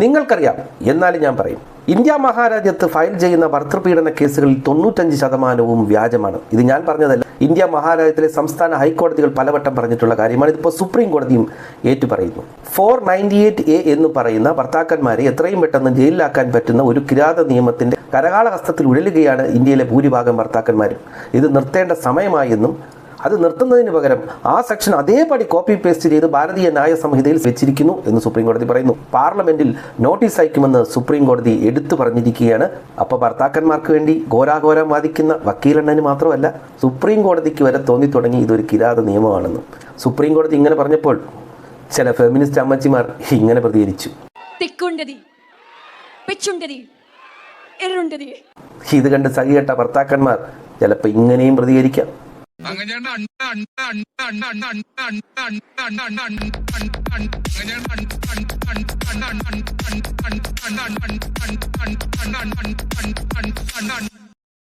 നിങ്ങൾക്കറിയാം. എന്നാലും ഞാൻ പറയും. ഇന്ത്യ മഹാരാജ്യത്ത് ഫയൽ ചെയ്യുന്ന ഭർത്തൃപീഡന കേസുകളിൽ തൊണ്ണൂറ്റഞ്ച് ശതമാനവും വ്യാജമാണ്. ഇത് ഞാൻ പറഞ്ഞതല്ല. ഇന്ത്യ മഹാരാജ്യത്തിലെ സംസ്ഥാന ഹൈക്കോടതികൾ പലവട്ടം പറഞ്ഞിട്ടുള്ള കാര്യമാണ്. ഇതിപ്പോൾ സുപ്രീം കോടതിയും ഏറ്റുപറയുന്നു. ഫോർ നയന്റി എയ്റ്റ് എ എന്ന് പറയുന്ന ഭർത്താക്കന്മാരെ എത്രയും പെട്ടെന്ന് ജയിലിലാക്കാൻ പറ്റുന്ന ഒരു കിരാത നിയമത്തിന്റെ കരകാളഹസ്തത്തിൽ ഉഴലുകയാണ് ഇന്ത്യയിലെ ഭൂരിഭാഗം ഭർത്താക്കന്മാരും. ഇത് നിർത്തേണ്ട സമയമായെന്നും അത് നിർത്തുന്നതിന് പകരം ആ സെക്ഷൻ അതേപടി കോപ്പി പേസ്റ്റ് ചെയ്ത് ഭാരതീയ ന്യായ സംഹിതയിൽ വെച്ചിരിക്കുന്നു എന്ന് സുപ്രീം കോടതി പറയുന്നു. പാർലമെന്റിൽ നോട്ടീസ് അയക്കുമെന്ന് സുപ്രീം കോടതി എടുത്തു പറഞ്ഞിരിക്കുകയാണ്. അപ്പോൾ ഭർത്താക്കന്മാർക്ക് വേണ്ടി ഘോരാഘോരം വാദിക്കുന്ന വക്കീലെണ്ണന് മാത്രമല്ല സുപ്രീം കോടതിക്ക് വരെ തോന്നി തുടങ്ങി ഇതൊരു കിരാത നിയമമാണെന്ന്. സുപ്രീം കോടതി ഇങ്ങനെ പറഞ്ഞപ്പോൾ ചില ഫെമിനിസ്റ്റ് അമ്മച്ചിമാർ ഇങ്ങനെ പ്രതികരിച്ചു. ഇത് കണ്ട് സഹികെട്ട ഭർത്താക്കന്മാർ ചിലപ്പോൾ ഇങ്ങനെയും പ്രതികരിക്കാം. അണ്ട അണ്ട അണ്ട അണ്ട അണ്ട അണ്ട അണ്ട അണ്ട അണ്ട അണ്ട അണ്ട അണ്ട അണ്ട അണ്ട